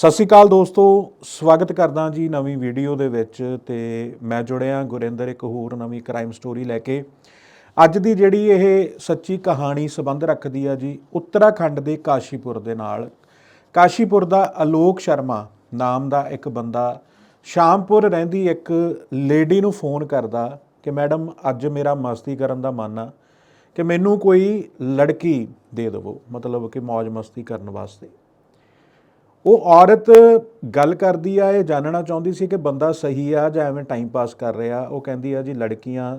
ਸਤਿ ਸ਼੍ਰੀ ਅਕਾਲ ਦੋਸਤੋ, ਸਵਾਗਤ ਕਰਦਾ ਜੀ ਨਵੀਂ ਵੀਡੀਓ ਦੇ ਵਿੱਚ ਤੇ ਮੈਂ ਜੁੜਿਆ ਗੁਰਿੰਦਰ, ਇੱਕ ਹੋਰ ਨਵੀਂ ਕ੍ਰਾਈਮ ਸਟੋਰੀ ਲੈ ਕੇ। ਅੱਜ ਦੀ ਜਿਹੜੀ ਇਹ ਸੱਚੀ ਕਹਾਣੀ ਸੰਬੰਧ ਰੱਖਦੀ ਆ ਜੀ, ਉੱਤਰਾਖੰਡ ਦੇ ਕਾਸ਼ੀਪੁਰ ਦੇ ਨਾਲ। ਕਾਸ਼ੀਪੁਰ ਦਾ ਅਲੋਕ ਸ਼ਰਮਾ ਨਾਮ ਦਾ ਇੱਕ ਬੰਦਾ ਸ਼ਾਮਪੁਰ ਰਹਿੰਦੀ ਇੱਕ ਲੇਡੀ ਨੂੰ ਫੋਨ ਕਰਦਾ ਕਿ ਮੈਡਮ, ਅੱਜ ਮੇਰਾ ਮਸਤੀ ਕਰਨ ਦਾ ਮਨ ਆ, ਕਿ ਮੈਨੂੰ ਕੋਈ ਲੜਕੀ ਦੇ ਦਿਵੋ, ਮਤਲਬ ਕਿ ਮौज ਮਸਤੀ ਕਰਨ ਵਾਸਤੇ। ਉਹ ਔਰਤ ਗੱਲ ਕਰਦੀ ਆ, ਇਹ ਜਾਣਨਾ ਚਾਹੁੰਦੀ ਸੀ ਕਿ ਬੰਦਾ ਸਹੀ ਆ ਜਾਂ ਐਵੇਂ ਟਾਈਮ ਪਾਸ ਕਰ ਰਿਹਾ। ਉਹ ਕਹਿੰਦੀ ਆ, ਜੀ ਲੜਕੀਆਂ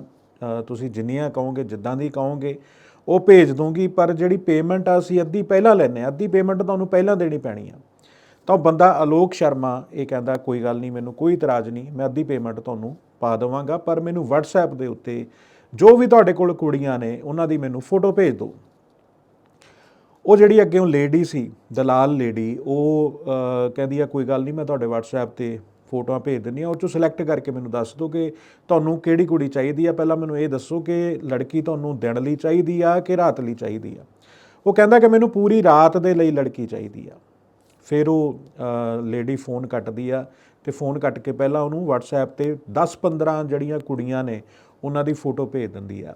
ਤੁਸੀਂ ਜਿੰਨੀਆਂ ਕਹੋਗੇ, ਜਿੱਦਾਂ ਦੀ ਕਹੋਗੇ, ਉਹ ਭੇਜ ਦੂੰਗੀ, ਪਰ ਜਿਹੜੀ ਪੇਮੈਂਟ ਆ, ਅਸੀਂ ਅੱਧੀ ਪਹਿਲਾਂ ਲੈਨੇ ਆ ਅੱਧੀ ਪੇਮੈਂਟ ਤੁਹਾਨੂੰ ਪਹਿਲਾਂ ਦੇਣੀ ਪੈਣੀ ਆ। ਤਾਂ ਉਹ ਬੰਦਾ ਅਲੋਕ ਸ਼ਰਮਾ, ਇਹ ਕਹਿੰਦਾ, ਕੋਈ ਗੱਲ ਨਹੀਂ, ਮੈਨੂੰ ਕੋਈ ਇਤਰਾਜ਼ ਨਹੀਂ, ਮੈਂ ਅੱਧੀ ਪੇਮੈਂਟ ਤੁਹਾਨੂੰ ਪਾ ਦੇਵਾਂਗਾ, ਪਰ ਮੈਨੂੰ WhatsApp ਦੇ ਉੱਤੇ ਜੋ ਵੀ ਤੁਹਾਡੇ ਕੋਲ ਕੁੜੀਆਂ ਨੇ, ਉਹਨਾਂ ਦੀ ਮੈਨੂੰ ਫੋਟੋ ਭੇਜ ਦਿਓ। ਉਹ ਜਿਹੜੀ ਅੱਗੇੋਂ ਲੇਡੀ ਸੀ, ਦਲਾਲ ਲੇਡੀ ਉਹ ਕਹਿੰਦੀ ਆ, ਕੋਈ ਗੱਲ ਨਹੀਂ, ਮੈਂ ਤੁਹਾਡੇ WhatsApp ਤੇ ਫੋਟੋਆਂ ਭੇਜ ਦਿੰਦੀ ਆ ਉਹ ਚੋਂ ਸਿਲੈਕਟ ਕਰਕੇ ਮੈਨੂੰ ਦੱਸ ਦਿਓ ਕਿ ਤੁਹਾਨੂੰ ਕਿਹੜੀ ਕੁੜੀ ਚਾਹੀਦੀ ਆ। ਪਹਿਲਾਂ ਮੈਨੂੰ ਇਹ ਦੱਸੋ ਕਿ ਲੜਕੀ ਤੁਹਾਨੂੰ ਦਿਨ ਲਈ ਚਾਹੀਦੀ ਆ ਕਿ ਰਾਤ ਲਈ ਚਾਹੀਦੀ ਆ? ਉਹ ਕਹਿੰਦਾ ਕਿ ਮੈਨੂੰ ਪੂਰੀ ਰਾਤ ਦੇ ਲਈ ਲੜਕੀ ਚਾਹੀਦੀ ਆ। ਫਿਰ ਉਹ ਲੇਡੀ ਫੋਨ ਕੱਟਦੀ ਆ ਤੇ ਫੋਨ ਕੱਟ ਕੇ ਪਹਿਲਾਂ ਉਹਨੂੰ WhatsApp ਤੇ 10-15 ਜਿਹੜੀਆਂ ਕੁੜੀਆਂ ਨੇ, ਉਹਨਾਂ ਦੀ ਫੋਟੋ ਭੇਜ ਦਿੰਦੀ ਆ।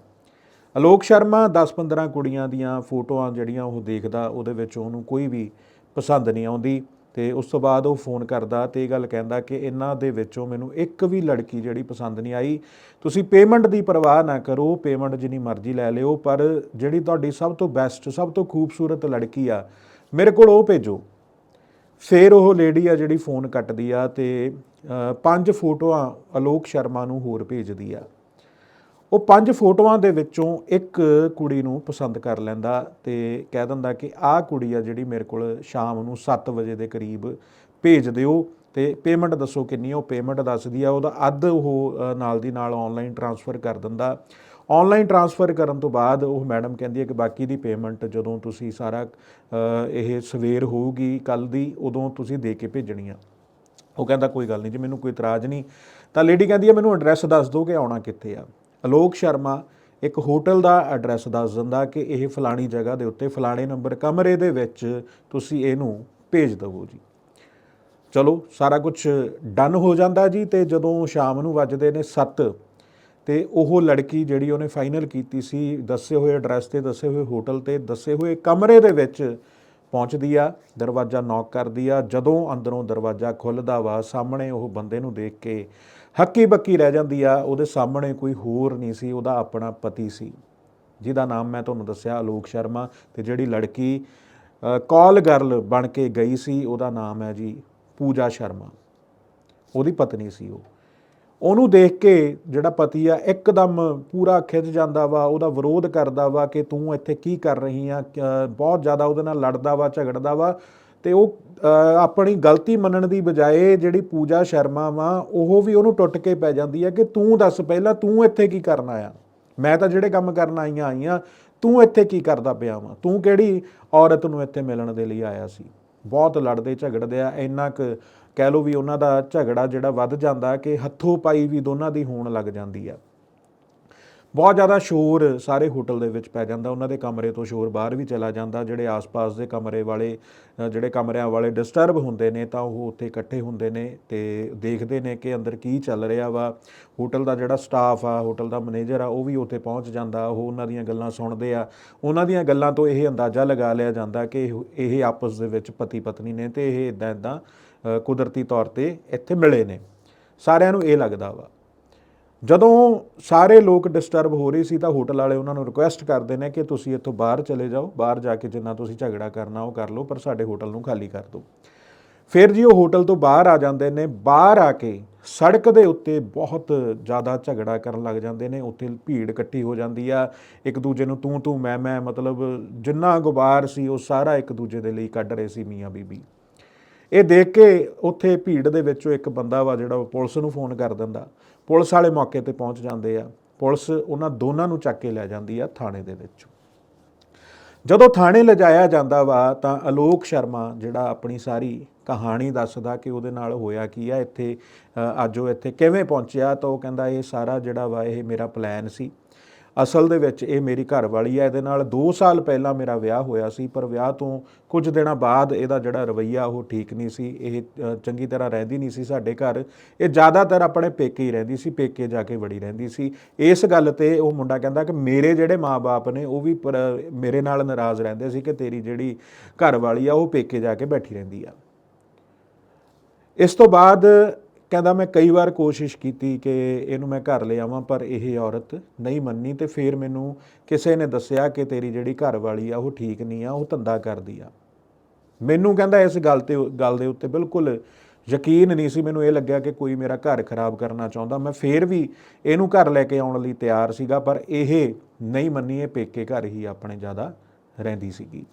ਅਲੋਕ ਸ਼ਰਮਾ 10-15 ਕੁੜੀਆਂ ਦੀਆਂ ਫੋਟੋਆਂ ਜਿਹੜੀਆਂ ਉਹ ਦੇਖਦਾ, ਉਹਦੇ ਵਿੱਚ ਉਹਨੂੰ ਕੋਈ ਵੀ ਪਸੰਦ ਨਹੀਂ ਆਉਂਦੀ ਤੇ ਉਸ ਤੋਂ ਬਾਅਦ ਉਹ ਫੋਨ ਕਰਦਾ ਤੇ ਇਹ ਗੱਲ ਕਹਿੰਦਾ ਕਿ ਇਹਨਾਂ ਦੇ ਵਿੱਚੋਂ ਮੈਨੂੰ ਇੱਕ ਵੀ ਲੜਕੀ ਜਿਹੜੀ ਪਸੰਦ ਨਹੀਂ ਆਈ। ਤੁਸੀਂ ਪੇਮੈਂਟ ਦੀ ਪਰਵਾਹ ਨਾ ਕਰੋ ਪੇਮੈਂਟ ਜਿੰਨੀ ਮਰਜ਼ੀ ਲੈ ਲਿਓ, ਪਰ ਜਿਹੜੀ ਤੁਹਾਡੀ ਸਭ ਤੋਂ ਬੈਸਟ ਸਭ ਤੋਂ ਖੂਬਸੂਰਤ ਲੜਕੀ ਆ, ਮੇਰੇ ਕੋਲ ਉਹ ਭੇਜੋ। ਫਿਰ ਉਹ ਲੇਡੀ ਆ ਜਿਹੜੀ ਫੋਨ ਕੱਟਦੀ ਆ ਤੇ ਪੰਜ ਫੋਟੋਆਂ ਅਲੋਕ ਸ਼ਰਮਾ ਨੂੰ ਹੋਰ ਭੇਜਦੀ ਆ। ਉਹ ਪੰਜ ਫੋਟੋਆਂ ਦੇ ਵਿੱਚੋਂ ਇੱਕ ਕੁੜੀ ਨੂੰ ਪਸੰਦ ਕਰ ਲੈਂਦਾ ਤੇ ਕਹਿ ਦਿੰਦਾ ਕਿ ਆਹ ਕੁੜੀ ਆ ਜਿਹੜੀ ਮੇਰੇ ਕੋਲ ਸ਼ਾਮ ਨੂੰ 7 ਵਜੇ ਦੇ ਕਰੀਬ ਭੇਜ ਦਿਓ ਤੇ ਪੇਮੈਂਟ ਦੱਸੋ ਕਿੰਨੀ ਉਹ ਪੇਮੈਂਟ ਦੱਸਦੀ ਆ, ਉਹਦਾ ਅੱਧ ਉਹ ਨਾਲ ਦੀ ਨਾਲ ਆਨਲਾਈਨ ਟ੍ਰਾਂਸਫਰ ਕਰ ਦਿੰਦਾ। ਆਨਲਾਈਨ ਟ੍ਰਾਂਸਫਰ ਕਰਨ ਤੋਂ ਬਾਅਦ ਉਹ ਮੈਡਮ ਕਹਿੰਦੀ ਹੈ ਕਿ ਬਾਕੀ ਦੀ ਪੇਮੈਂਟ ਜਦੋਂ ਤੁਸੀਂ ਸਾਰਾ ਇਹ ਸਵੇਰ ਹੋਊਗੀ ਕੱਲ ਦੀ, ਉਦੋਂ ਤੁਸੀਂ ਦੇ ਕੇ ਭੇਜਣੀ ਆ। ਉਹ ਕਹਿੰਦਾ ਕੋਈ ਗੱਲ ਨਹੀਂ ਜੀ, ਮੈਨੂੰ ਕੋਈ ਇਤਰਾਜ਼ ਨਹੀਂ। ਤਾਂ ਲੇਡੀ ਕਹਿੰਦੀ ਹੈ ਮੈਨੂੰ ਐਡਰੈਸ ਦੱਸ ਦਿਓ ਕਿ ਆਉਣਾ ਕਿੱਥੇ ਆ। ਅਲੋਕ ਸ਼ਰਮਾ ਇੱਕ ਹੋਟਲ ਦਾ ਐਡਰੈਸ ਦੱਸ ਦਿੰਦਾ ਕਿ ਇਹ ਫਲਾਣੀ ਜਗ੍ਹਾ ਦੇ ਉੱਤੇ ਫਲਾਣੇ ਨੰਬਰ ਕਮਰੇ ਦੇ ਵਿੱਚ ਤੁਸੀਂ ਇਹਨੂੰ ਭੇਜ ਦਿਵੋ ਜੀ। ਚਲੋ, ਸਾਰਾ ਕੁਝ ਡਨ ਹੋ ਜਾਂਦਾ ਜੀ ਤੇ ਜਦੋਂ ਸ਼ਾਮ ਨੂੰ ਵੱਜਦੇ ਨੇ 7 ਤੇ ਉਹ ਲੜਕੀ ਜਿਹੜੀ ਉਹਨੇ ਫਾਈਨਲ ਕੀਤੀ ਸੀ, ਦੱਸੇ ਹੋਏ ਐਡਰੈਸ ਤੇ, ਦੱਸੇ ਹੋਏ ਹੋਟਲ ਤੇ, ਦੱਸੇ ਹੋਏ ਕਮਰੇ ਦੇ ਵਿੱਚ ਪਹੁੰਚਦੀ ਆ, ਦਰਵਾਜ਼ਾ ਨੌਕ ਕਰਦੀ ਆ, ਜਦੋਂ ਅੰਦਰੋਂ ਦਰਵਾਜ਼ਾ ਖੁੱਲਦਾ ਵਾ, ਸਾਹਮਣੇ ਉਹ ਬੰਦੇ ਨੂੰ ਦੇਖ ਕੇ ਹੱਕੀ ਬੱਕੀ ਰਹਿ ਜਾਂਦੀ ਆ, ਉਹਦੇ ਸਾਹਮਣੇ ਕੋਈ ਹੋਰ ਨਹੀਂ ਸੀ, ਉਹਦਾ ਆਪਣਾ ਪਤੀ ਸੀ। ਜਿਹਦਾ ਨਾਮ ਮੈਂ ਤੁਹਾਨੂੰ ਦੱਸਿਆ, ਅਲੋਕ ਸ਼ਰਮਾ, ਤੇ ਜਿਹੜੀ ਲੜਕੀ ਕਾਲ ਗਰਲ ਬਣ ਕੇ ਗਈ ਸੀ, ਉਹਦਾ ਨਾਮ ਹੈ ਜੀ ਪੂਜਾ ਸ਼ਰਮਾ। ਉਹਦੀ ਪਤਨੀ ਸੀ ਉਹ। ਉਹਨੂੰ ਦੇਖ ਕੇ ਜਿਹੜਾ ਪਤੀ ਆ, ਇੱਕਦਮ ਪੂਰਾ ਖਿੱਚ ਜਾਂਦਾ ਵਾ, ਉਹਦਾ ਵਿਰੋਧ ਕਰਦਾ ਵਾ ਕਿ ਤੂੰ ਇੱਥੇ ਕੀ ਕਰ ਰਹੀ ਆ ਬਹੁਤ ਜ਼ਿਆਦਾ ਉਹਦੇ ਨਾਲ ਲੜਦਾ ਵਾ, ਝਗੜਦਾ ਵਾ। ਤੇ ਉਹ ਆਪਣੀ ਗਲਤੀ ਮੰਨਣ ਦੀ ਬਜਾਏ ਜਿਹੜੀ ਪੂਜਾ ਸ਼ਰਮਾ ਵਾ, ਉਹ ਵੀ ਉਹਨੂੰ ਟੁੱਟ ਕੇ ਪੈ ਜਾਂਦੀ ਆ ਕਿ ਤੂੰ ਦੱਸ ਪਹਿਲਾਂ ਤੂੰ ਇੱਥੇ ਕੀ ਕਰਨ ਆਇਆ? ਮੈਂ ਤਾਂ ਜਿਹੜੇ ਕੰਮ ਕਰਨ ਆਈਆਂ ਆਈਆਂ, ਤੂੰ ਇੱਥੇ ਕੀ ਕਰਦਾ ਪਿਆ ਵਾ? ਤੂੰ ਕਿਹੜੀ ਔਰਤ ਨੂੰ ਇੱਥੇ ਮਿਲਣ ਦੇ ਲਈ ਆਇਆ ਸੀ? ਬਹੁਤ ਲੜਦੇ ਝਗੜਦੇ ਆ, ਇੰਨਾ ਕੁ ਕਹਿ ਲਓ ਵੀ ਉਹਨਾਂ ਦਾ ਝਗੜਾ ਜਿਹੜਾ ਵੱਧ ਜਾਂਦਾ ਕਿ ਹੱਥੋਂ ਪਾਈ ਵੀ ਦੋਨਾਂ ਦੀ ਹੋਣ ਲੱਗ ਜਾਂਦੀ ਆ। ਬਹੁਤ ਜ਼ਿਆਦਾ ਸ਼ੋਰ ਸਾਰੇ ਹੋਟਲ ਦੇ ਵਿੱਚ ਪੈ ਜਾਂਦਾ। ਉਹਨਾਂ ਦੇ ਕਮਰੇ ਤੋਂ ਸ਼ੋਰ ਬਾਹਰ ਵੀ ਚਲਾ ਜਾਂਦਾ। ਜਿਹੜੇ ਆਸ-ਪਾਸ ਦੇ ਕਮਰੇ ਵਾਲੇ ਜਿਹੜੇ ਕਮਰਿਆਂ ਵਾਲੇ ਡਿਸਟਰਬ ਹੁੰਦੇ ਨੇ ਤਾਂ ਉਹ ਉੱਥੇ ਇਕੱਠੇ ਹੁੰਦੇ ਨੇ ਤੇ ਦੇਖਦੇ ਨੇ ਕਿ ਅੰਦਰ ਕੀ ਚੱਲ ਰਿਹਾ ਵਾ। ਹੋਟਲ ਦਾ ਜਿਹੜਾ ਸਟਾਫ ਆ, ਹੋਟਲ ਦਾ ਮੈਨੇਜਰ ਆ, ਉਹ ਵੀ ਉੱਥੇ ਪਹੁੰਚ ਜਾਂਦਾ। ਉਹ ਉਹਨਾਂ ਦੀਆਂ ਗੱਲਾਂ ਸੁਣਦੇ ਆ। ਉਹਨਾਂ ਦੀਆਂ ਗੱਲਾਂ ਤੋਂ ਇਹ ਅੰਦਾਜ਼ਾ ਲਗਾ ਲਿਆ ਜਾਂਦਾ ਕਿ ਇਹ- ਇਹ ਆਪਸ ਦੇ ਵਿੱਚ ਪਤੀ ਪਤਨੀ ਨੇ ਤੇ ਇਹ ਇਦਾਂ ਇਦਾਂ ਕੁਦਰਤੀ ਤੌਰ ਤੇ ਇੱਥੇ ਮਿਲੇ ਨੇ। ਸਾਰਿਆਂ ਨੂੰ ਇਹ ਲੱਗਦਾ ਵਾ। ਜਦੋਂ ਸਾਰੇ ਲੋਕ ਡਿਸਟਰਬ ਹੋ ਰਹੇ ਸੀ ਤਾਂ ਹੋਟਲ ਵਾਲੇ ਉਹਨਾਂ ਨੂੰ ਰਿਕੁਐਸਟ ਕਰਦੇ ਨੇ ਕਿ ਤੁਸੀਂ ਇੱਥੋਂ ਬਾਹਰ ਚਲੇ ਜਾਓ, ਬਾਹਰ ਜਾ ਕੇ ਜਿੰਨਾ ਤੁਸੀਂ ਝਗੜਾ ਕਰਨਾ ਉਹ ਕਰ ਲਓ, ਪਰ ਸਾਡੇ ਹੋਟਲ ਨੂੰ ਖਾਲੀ ਕਰ ਦਿਓ। ਫਿਰ ਜੀ ਉਹ ਹੋਟਲ ਤੋਂ ਬਾਹਰ ਆ ਜਾਂਦੇ ਨੇ, ਬਾਹਰ ਆ ਕੇ ਸੜਕ ਦੇ ਉੱਤੇ ਬਹੁਤ ਜ਼ਿਆਦਾ ਝਗੜਾ ਕਰਨ ਲੱਗ ਜਾਂਦੇ ਨੇ, ਉੱਥੇ ਭੀੜ ਇਕੱਠੀ ਹੋ ਜਾਂਦੀ ਆ, ਇੱਕ ਦੂਜੇ ਨੂੰ ਤੂੰ ਤੂੰ ਮੈਂ ਮੈਂ ਮਤਲਬ ਜਿੰਨਾ ਗੁਬਾਰ ਸੀ ਉਹ ਸਾਰਾ ਇੱਕ ਦੂਜੇ ਦੇ ਲਈ ਕੱਢ ਰਹੇ ਸੀ ਮੀਆਂ ਬੀਬੀ। ਇਹ ਦੇਖ ਕੇ ਉੱਥੇ ਭੀੜ ਦੇ ਵਿੱਚੋਂ ਇੱਕ ਬੰਦਾ ਵਾ ਜਿਹੜਾ ਉਹ ਪੁਲਿਸ ਨੂੰ ਫੋਨ ਕਰ ਦਿੰਦਾ। ਪੁਲਿਸ ਵਾਲੇ ਮੌਕੇ ਤੇ ਪਹੁੰਚ ਜਾਂਦੇ ਆ। ਪੁਲਿਸ ਉਹਨਾਂ ਦੋਨਾਂ ਨੂੰ ਚੱਕ ਕੇ ਲੈ ਜਾਂਦੀ ਆ ਥਾਣੇ ਦੇ ਵਿੱਚ। ਜਦੋਂ ਥਾਣੇ ਲਿਜਾਇਆ ਜਾਂਦਾ ਵਾ ਤਾਂ ਅਲੋਕ ਸ਼ਰਮਾ ਜਿਹੜਾ ਆਪਣੀ ਸਾਰੀ ਕਹਾਣੀ ਦੱਸਦਾ ਕਿ ਉਹਦੇ ਨਾਲ ਹੋਇਆ ਕੀ ਆ, ਇੱਥੇ ਅੱਜ ਉਹ ਇੱਥੇ ਕਿਵੇਂ ਪਹੁੰਚਿਆ ਤਾਂ ਉਹ ਕਹਿੰਦਾ ਇਹ ਸਾਰਾ ਜਿਹੜਾ ਵਾ ਇਹ ਮੇਰਾ ਪਲਾਨ ਸੀ। ਅਸਲ ਦੇ ਵਿੱਚ ਇਹ ਮੇਰੀ ਘਰ ਵਾਲੀ ਹੈ, ਇਹਦੇ ਨਾਲ 2 ਸਾਲ ਪਹਿਲਾਂ ਮੇਰਾ ਵਿਆਹ ਹੋਇਆ ਸੀ, ਪਰ ਵਿਆਹ ਤੋਂ ਕੁਝ ਦਿਨਾਂ ਬਾਅਦ ਇਹਦਾ ਜਿਹੜਾ ਰਵਈਆ ਉਹ ਠੀਕ ਨਹੀਂ ਸੀ, ਇਹ ਚੰਗੀ ਤਰ੍ਹਾਂ ਰਹਿੰਦੀ ਨਹੀਂ ਸੀ ਸਾਡੇ ਘਰ। ਇਹ ਜ਼ਿਆਦਾਤਰ ਆਪਣੇ ਪੇਕੇ ਹੀ ਰਹਿੰਦੀ ਸੀ, ਪੇਕੇ ਜਾ ਕੇ ਵੜੀ ਰਹਿੰਦੀ ਸੀ। ਇਸ ਗੱਲ ਤੇ ਉਹ ਮੁੰਡਾ ਕਹਿੰਦਾ ਕਿ ਮੇਰੇ ਜਿਹੜੇ ਮਾਪੇ ਨੇ, ਉਹ ਵੀ ਪਰ- ਮੇਰੇ ਨਾਲ ਨਾਰਾਜ਼ ਰਹਿੰਦੇ ਸੀ ਕਿ ਤੇਰੀ ਜਿਹੜੀ ਘਰ ਵਾਲੀ ਆ, ਉਹ ਪੇਕੇ ਜਾ ਕੇ ਬੈਠੀ ਰਹਿੰਦੀ ਆ। ਇਸ ਤੋਂ ਬਾਅਦ ਕਹਿੰਦਾ ਮੈਂ ਕਈ ਵਾਰ ਕੋਸ਼ਿਸ਼ ਕੀਤੀ ਕਿ ਇਹਨੂੰ ਮੈਂ ਘਰ ਲੈ ਆਵਾਂ, ਪਰ ਇਹ ਔਰਤ ਨਹੀਂ ਮੰਨੀ ਤੇ ਫਿਰ ਮੈਨੂੰ ਕਿਸੇ ਨੇ ਦੱਸਿਆ ਕਿ ਤੇਰੀ ਜਿਹੜੀ ਘਰ ਵਾਲੀ ਆ, ਉਹ ਠੀਕ ਨਹੀਂ ਆ, ਉਹ ਧੰਦਾ ਕਰਦੀ ਆ। ਮੈਨੂੰ ਕਹਿੰਦਾ ਇਸ ਗੱਲ ਤੇ, ਗੱਲ ਦੇ ਉੱਤੇ ਬਿਲਕੁਲ ਯਕੀਨ ਨਹੀਂ ਸੀ। ਮੈਨੂੰ ਇਹ ਲੱਗਿਆ ਕਿ ਕੋਈ ਮੇਰਾ ਘਰ ਖਰਾਬ ਕਰਨਾ ਚਾਹੁੰਦਾ। ਮੈਂ ਫੇਰ ਵੀ ਇਹਨੂੰ ਘਰ ਲੈ ਕੇ ਆਉਣ ਲਈ ਤਿਆਰ ਸੀਗਾ, ਪਰ ਇਹ ਨਹੀਂ ਮੰਨੀ, ਇਹ ਪੇਕੇ ਘਰ ਹੀ ਆਪਣੇ ਜ਼ਿਆਦਾ ਰਹਿੰਦੀ ਸੀਗੀ।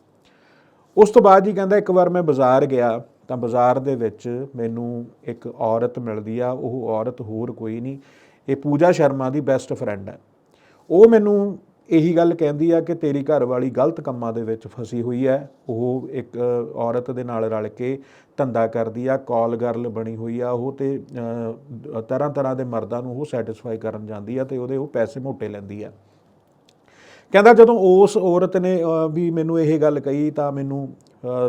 ਉਸ ਤੋਂ ਬਾਅਦ ਜੀ ਕਹਿੰਦਾ ਇੱਕ ਵਾਰ ਮੈਂ ਬਾਜ਼ਾਰ ਗਿਆ। ਤਾਂ ਬਾਜ਼ਾਰ ਦੇ ਵਿੱਚ ਮੈਨੂੰ ਇੱਕ ਔਰਤ ਮਿਲਦੀ ਆ, ਉਹ ਔਰਤ ਹੋਰ ਕੋਈ ਨਹੀਂ। ਇਹ ਪੂਜਾ ਸ਼ਰਮਾ ਦੀ ਬੈਸਟ ਫਰੈਂਡ ਹੈ। ਉਹ ਮੈਨੂੰ ਇਹੀ ਗੱਲ ਕਹਿੰਦੀ ਆ ਕਿ ਤੇਰੀ ਘਰ ਵਾਲੀ ਗਲਤ ਕੰਮਾਂ ਦੇ ਵਿੱਚ ਫਸੀ ਹੋਈ ਹੈ। ਉਹ ਇੱਕ ਔਰਤ ਦੇ ਨਾਲ ਰਲ ਕੇ ਧੰਦਾ ਕਰਦੀ ਆ, ਕਾਲ ਗਰਲ ਬਣੀ ਹੋਈ ਆ। ਉਹ ਤੇ ਤਰ੍ਹਾਂ ਤਰ੍ਹਾਂ ਦੇ ਮਰਦਾਂ ਨੂੰ ਉਹ ਸੈਟੀਸਫਾਈ ਕਰਨ ਜਾਂਦੀ ਆ ਤੇ ਉਹਦੇ ਉਹ ਪੈਸੇ ਮੋਟੇ ਲੈਂਦੀ ਆ। ਕਹਿੰਦਾ ਜਦੋਂ ਉਸ ਔਰਤ ਨੇ ਵੀ ਮੈਨੂੰ ਇਹ ਗੱਲ ਕਹੀ ਤਾਂ ਮੈਨੂੰ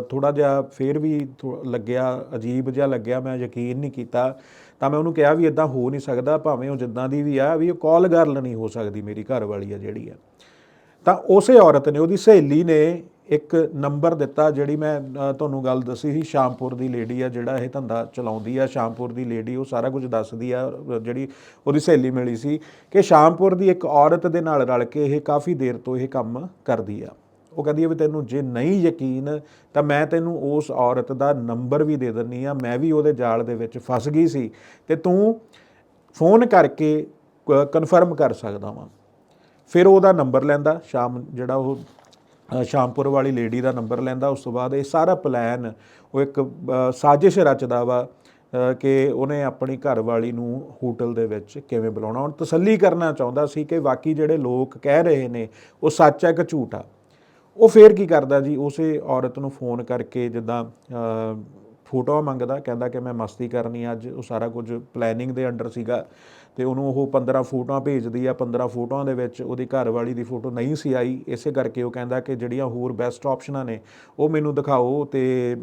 ਥੋੜਾ ਜਿਹਾ ਫੇਰ ਵੀ ਥੋ- ਲੱਗਿਆ, ਅਜੀਬ ਜਿਹਾ ਲੱਗਿਆ, ਮੈਂ ਯਕੀਨ ਨਹੀਂ ਕੀਤਾ। ਤਾਂ ਮੈਂ ਉਹਨੂੰ ਕਿਹਾ ਵੀ ਇਦਾਂ ਹੋ ਨਹੀਂ ਸਕਦਾ, ਭਾਵੇਂ ਉਹ ਜਿੱਦਾਂ ਦੀ ਵੀ ਆ, ਵੀ ਉਹ ਕਾਲ ਗਰਲ ਨਹੀਂ ਹੋ ਸਕਦੀ ਮੇਰੀ ਘਰ ਵਾਲੀ ਆ ਜਿਹੜੀ ਆ। ਤਾਂ ਉਸੇ ਔਰਤ ਨੇ, ਉਹਦੀ ਸਹੇਲੀ ਨੇ ਇੱਕ ਨੰਬਰ ਦਿੱਤਾ ਜਿਹੜੀ ਮੈਂ ਤੁਹਾਨੂੰ ਗੱਲ ਦੱਸੀ ਸੀ, ਸ਼ਾਮਪੁਰ ਦੀ ਲੇਡੀ ਆ, ਜਿਹੜਾ ਇਹ ਧੰਦਾ ਚਲਾਉਂਦੀ ਆ, ਸ਼ਾਮਪੁਰ ਦੀ ਲੇਡੀ, ਉਹ ਸਾਰਾ ਕੁਝ ਦੱਸਦੀ ਆ ਜਿਹੜੀ ਉਹਦੀ ਸਹੇਲੀ ਮਿਲੀ ਸੀ ਕਿ ਸ਼ਾਮਪੁਰ ਦੀ ਇੱਕ ਔਰਤ ਦੇ ਨਾਲ ਰਲ ਕੇ ਇਹ ਕਾਫੀ ਦੇਰ ਤੋਂ ਇਹ ਕੰਮ ਕਰਦੀ ਆ। ਉਹ ਕਹਿੰਦੀ ਹੈ ਵੀ ਤੈਨੂੰ ਜੇ ਨਹੀਂ ਯਕੀਨ, ਤਾਂ ਮੈਂ ਤੈਨੂੰ ਉਸ ਔਰਤ ਦਾ ਨੰਬਰ ਵੀ ਦੇ ਦਿੰਨੀ ਆ ਮੈਂ ਵੀ ਉਹਦੇ ਜਾਲ ਦੇ ਵਿੱਚ ਫਸ ਗਈ ਸੀ ਤੇ ਤੂੰ ਫੋਨ ਕਰਕੇ ਕਨਫਰਮ ਕਰ ਸਕਦਾ ਵਾਂ। ਫਿਰ ਉਹਦਾ ਨੰਬਰ ਲੈਂਦਾ, ਸ਼ਾਮ ਜਿਹੜਾ ਉਹ ਸ਼ਾਮਪੁਰ ਵਾਲੀ ਲੇਡੀ ਦਾ ਨੰਬਰ ਲੈਂਦਾ। ਉਸ ਤੋਂ ਬਾਅਦ ਇਹ ਸਾਰਾ ਪਲਾਨ ਉਹ ਇੱਕ ਸਾਜ਼ਿਸ਼ ਰਚਦਾ ਵਾ ਕਿ ਉਹਨੇ ਆਪਣੀ ਘਰ ਵਾਲੀ ਨੂੰ ਹੋਟਲ ਦੇ ਵਿੱਚ ਕਿਵੇਂ ਬੁਲਾਉਣਾ। ਹੁਣ ਤਸੱਲੀ ਕਰਨਾ ਚਾਹੁੰਦਾ ਸੀ ਕਿ ਬਾਕੀ ਜਿਹੜੇ ਲੋਕ ਕਹਿ ਰਹੇ ਨੇ, ਉਹ ਸੱਚ ਹੈ ਕਿ ਝੂਠ ਆ? ਉਹ ਫੇਰ ਕੀ ਕਰਦਾ ਜੀ? ਉਸੇ ਔਰਤ ਨੂੰ ਫੋਨ ਕਰਕੇ ਜਿੱਦਾਂ ਅ, ਫੋਟੋਆਂ ਮੰਗਦਾ ਕਹਿੰਦਾ ਕਿ ਮੈਂ ਮਸਤੀ ਕਰਨੀ ਅੱਜ ਉਹ ਸਾਰਾ ਕੁਝ ਪਲੈਨਿੰਗ ਦੇ ਅੰਡਰ ਸੀਗਾ ਤੇ ਉਹਨੂੰ ਉਹ 15 ਫੋਟੋਆਂ ਭੇਜਦੀ ਆ 15 ਫੋਟੋਆਂ ਦੇ ਵਿੱਚ ਉਹਦੀ ਘਰ ਵਾਲੀ ਦੀ ਫੋਟੋ ਨਹੀਂ ਸੀ ਆਈ ਇਸੇ ਕਰਕੇ ਉਹ ਕਹਿੰਦਾ ਕਿ ਜਿਹੜੀਆਂ ਹੋਰ ਬੈਸਟ ਆਪਸ਼ਨਾਂ ਨੇ ਉਹ ਮੈਨੂੰ ਦਿਖਾਓ ਤੇ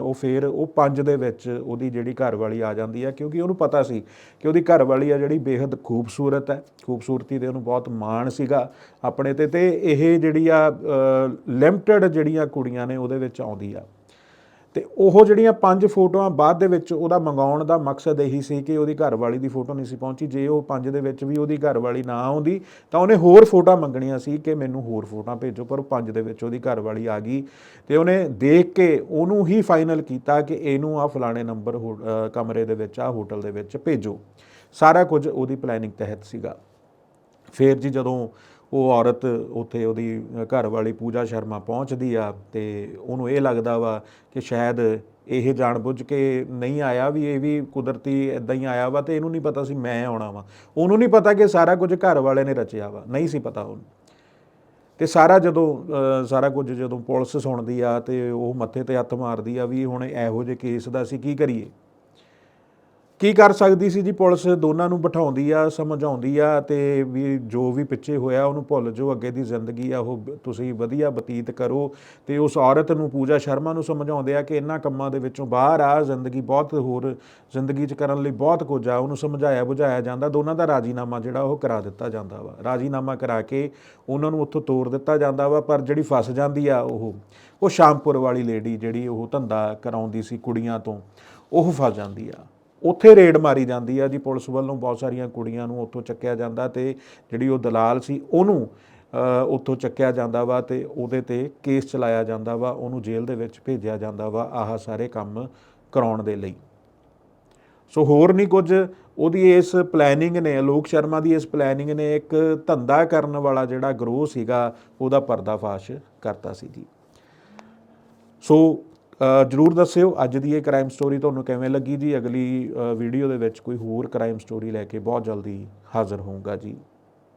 ਉਹ ਫੇਰ ਉਹ ਪੰਜ ਦੇ ਵਿੱਚ ਉਹਦੀ ਜਿਹੜੀ ਘਰ ਵਾਲੀ ਆ ਜਾਂਦੀ ਆ ਕਿਉਂਕਿ ਉਹਨੂੰ ਪਤਾ ਸੀ ਕਿ ਉਹਦੀ ਘਰ ਵਾਲੀ ਆ ਜਿਹੜੀ ਬੇहद ਖੂਬਸੂਰਤ ਹੈ ਖੂਬਸੂਰਤੀ ਦੇ ਉਹਨੂੰ ਬਹੁਤ ਮਾਣ ਸੀਗਾ ਆਪਣੇ ਤੇ ਤੇ ਇਹ ਜਿਹੜੀ ਆ ਲਿਮਟਿਡ ਜਿਹੜੀਆਂ ਕੁੜੀਆਂ ਨੇ ਉਹਦੇ ਵਿੱਚ ਆਉਂਦੀ ਆ। ਤੇ ਉਹ ਜਿਹੜੀਆਂ ਪੰਜ ਫੋਟੋਆਂ ਬਾਅਦ ਦੇ ਵਿੱਚ ਉਹਦਾ ਮੰਗਾਉਣ ਦਾ ਮਕਸਦ ਇਹੀ ਸੀ ਕਿ ਉਹਦੀ ਘਰ ਵਾਲੀ ਦੀ ਫੋਟੋ ਨਹੀਂ ਸੀ ਪਹੁੰਚੀ। ਜੇ ਉਹ ਪੰਜ ਦੇ ਵਿੱਚ ਵੀ ਉਹਦੀ ਘਰ ਵਾਲੀ ਨਾ ਆਉਂਦੀ, ਤਾਂ ਉਹਨੇ ਹੋਰ ਫੋਟੋਆਂ ਮੰਗਣੀਆਂ ਸੀ ਕਿ ਮੈਨੂੰ ਹੋਰ ਫੋਟੋਆਂ ਭੇਜੋ, ਪਰ ਉਹ ਪੰਜ ਦੇ ਵਿੱਚ ਉਹਦੀ ਘਰ ਵਾਲੀ ਆ ਗਈ ਤੇ ਉਹਨੇ ਦੇਖ ਕੇ ਉਹਨੂੰ ਹੀ ਫਾਈਨਲ ਕੀਤਾ ਕਿ ਇਹਨੂੰ ਆ ਫਲਾਣੇ ਨੰਬਰ ਕਮਰੇ ਦੇ ਵਿੱਚ ਆ ਹੋਟਲ ਦੇ ਵਿੱਚ ਭੇਜੋ। ਸਾਰਾ ਕੁਝ ਉਹਦੀ ਪਲੈਨਿੰਗ ਤਹਿਤ ਸੀਗਾ। ਫਿਰ ਜੀ ਜਦੋਂ ਉਹ ਔਰਤ ਉੱਥੇ ਉਹਦੀ ਘਰ ਵਾਲੀ ਪੂਜਾ ਸ਼ਰਮਾ ਪਹੁੰਚਦੀ ਆ ਤੇ ਉਹਨੂੰ ਇਹ ਲੱਗਦਾ ਵਾ ਕਿ ਸ਼ਾਇਦ ਇਹ ਜਾਣਬੁੱਝ ਕੇ ਨਹੀਂ ਆਇਆ ਵੀ ਇਹ ਵੀ ਕੁਦਰਤੀ ਇਦਾਂ ਹੀ ਆਇਆ ਵਾ ਤੇ ਇਹਨੂੰ ਨਹੀਂ ਪਤਾ ਸੀ ਮੈਂ ਆਉਣਾ ਵਾ। ਉਹਨੂੰ ਨਹੀਂ ਪਤਾ ਕਿ ਸਾਰਾ ਕੁਝ ਘਰ ਵਾਲੇ ਨੇ ਰਚਿਆ ਵਾ, ਨਹੀਂ ਸੀ ਪਤਾ ਉਹਨੂੰ। ਤੇ ਸਾਰਾ ਜਦੋਂ ਸਾਰਾ ਕੁਝ ਜਦੋਂ ਪੁਲਿਸ ਸੁਣਦੀ ਆ ਤੇ ਉਹ ਮੱਥੇ ਤੇ ਹੱਥ ਮਾਰਦੀ ਆ ਵੀ ਹੁਣ ਇਹੋ ਜਿਹੇ ਕੇਸ ਦਾ ਅਸੀਂ ਕੀ ਕਰੀਏ? ਕੀ ਕਰ ਸਕਦੀ ਸੀ ਜੀ? ਪੁਲਿਸ ਦੋਨਾਂ ਨੂੰ ਬਿਠਾਉਂਦੀ ਆ, ਸਮਝਾਉਂਦੀ ਆ ਤੇ ਵੀ ਜੋ ਵੀ ਪਿੱਛੇ ਹੋਇਆ ਉਹਨੂੰ ਭੁੱਲ ਜਾਓ, ਅੱਗੇ ਦੀ ਜ਼ਿੰਦਗੀ ਆ, ਉਹ ਤੁਸੀਂ ਵਧੀਆ ਬਤੀਤ ਕਰੋ। ਤੇ ਉਸ ਔਰਤ ਨੂੰ ਪੂਜਾ ਸ਼ਰਮਾ ਨੂੰ ਸਮਝਾਉਂਦੇ ਆ ਕਿ ਇਹਨਾਂ ਕੰਮਾਂ ਦੇ ਵਿੱਚੋਂ ਬਾਹਰ ਆ, ਜ਼ਿੰਦਗੀ ਬਹੁਤ ਹੋਰ, ਜ਼ਿੰਦਗੀ 'ਚ ਕਰਨ ਲਈ ਬਹੁਤ ਕੁਝ ਆ। ਉਹਨੂੰ ਸਮਝਾਇਆ, ਬੁਝਾਇਆ ਜਾਂਦਾ। ਦੋਨਾਂ ਦਾ ਰਾਜੀਨਾਮਾ ਜਿਹੜਾ ਉਹ ਕਰਾ ਦਿੱਤਾ ਜਾਂਦਾ ਵਾ। ਰਾਜੀਨਾਮਾ ਕਰਾ ਕੇ ਉਹਨਾਂ ਨੂੰ ਉੱਥੋਂ ਤੋੜ ਦਿੱਤਾ ਜਾਂਦਾ ਵਾ, ਪਰ ਜਿਹੜੀ ਫਸ ਜਾਂਦੀ ਆ ਉਹ ਉਹ ਸ਼ਾਮਪੁਰ ਵਾਲੀ ਲੇਡੀ ਜਿਹੜੀ ਉਹ ਧੰਦਾ ਕਰਾਉਂਦੀ ਸੀ ਕੁੜੀਆਂ ਤੋਂ, ਉਹ ਫਸ ਜਾਂਦੀ ਆ। ਉੱਥੇ ਰੇਡ ਮਾਰੀ ਜਾਂਦੀ ਆ ਜੀ, ਪੁਲਿਸ ਵੱਲੋਂ ਬਹੁਤ ਸਾਰੀਆਂ ਕੁੜੀਆਂ ਨੂੰ ਉੱਥੋਂ ਚੱਕਿਆ ਜਾਂਦਾ ਤੇ ਜਿਹੜੀ ਉਹ ਦਲਾਲ ਸੀ ਉਹਨੂੰ ਉੱਥੋਂ ਚੱਕਿਆ ਜਾਂਦਾ ਵਾ ਤੇ ਉਹਦੇ ਤੇ ਕੇਸ ਚਲਾਇਆ ਜਾਂਦਾ ਵਾ, ਉਹਨੂੰ ਜੇਲ੍ਹ ਦੇ ਵਿੱਚ ਭੇਜਿਆ ਜਾਂਦਾ ਵਾ ਆਹ ਸਾਰੇ ਕੰਮ ਕਰਾਉਣ ਦੇ ਲਈ। ਸੋ ਹੋਰ ਨਹੀਂ ਕੁਝ, ਉਹਦੀ ਇਸ ਪਲੈਨਿੰਗ ਨੇ, ਅਲੋਕ ਸ਼ਰਮਾ ਦੀ ਇਸ ਪਲੈਨਿੰਗ ਨੇ ਇੱਕ ਧੰਦਾ ਕਰਨ ਵਾਲਾ ਜਿਹੜਾ ਗਰੋਹ ਸੀਗਾ, ਉਹਦਾ ਪਰਦਾਫਾਸ਼ ਕਰਤਾ ਸੀ ਜੀ। ਸੋ ਜਰੂਰ ਦੱਸਿਓ। ਅੱਜ ਦੀ ਇਹ ਕ੍ਰਾਈਮ ਸਟੋਰੀ ਤੁਹਾਨੂੰ ਕਿਵੇਂ ਲੱਗੀ ਜੀ? ਅਗਲੀ ਵੀਡੀਓ ਦੇ ਵਿੱਚ ਕੋਈ ਹੋਰ ਕ੍ਰਾਈਮ ਸਟੋਰੀ ਲੈ ਕੇ ਬਹੁਤ ਜਲਦੀ ਹਾਜ਼ਰ ਹੋਊਂਗਾ ਜੀ।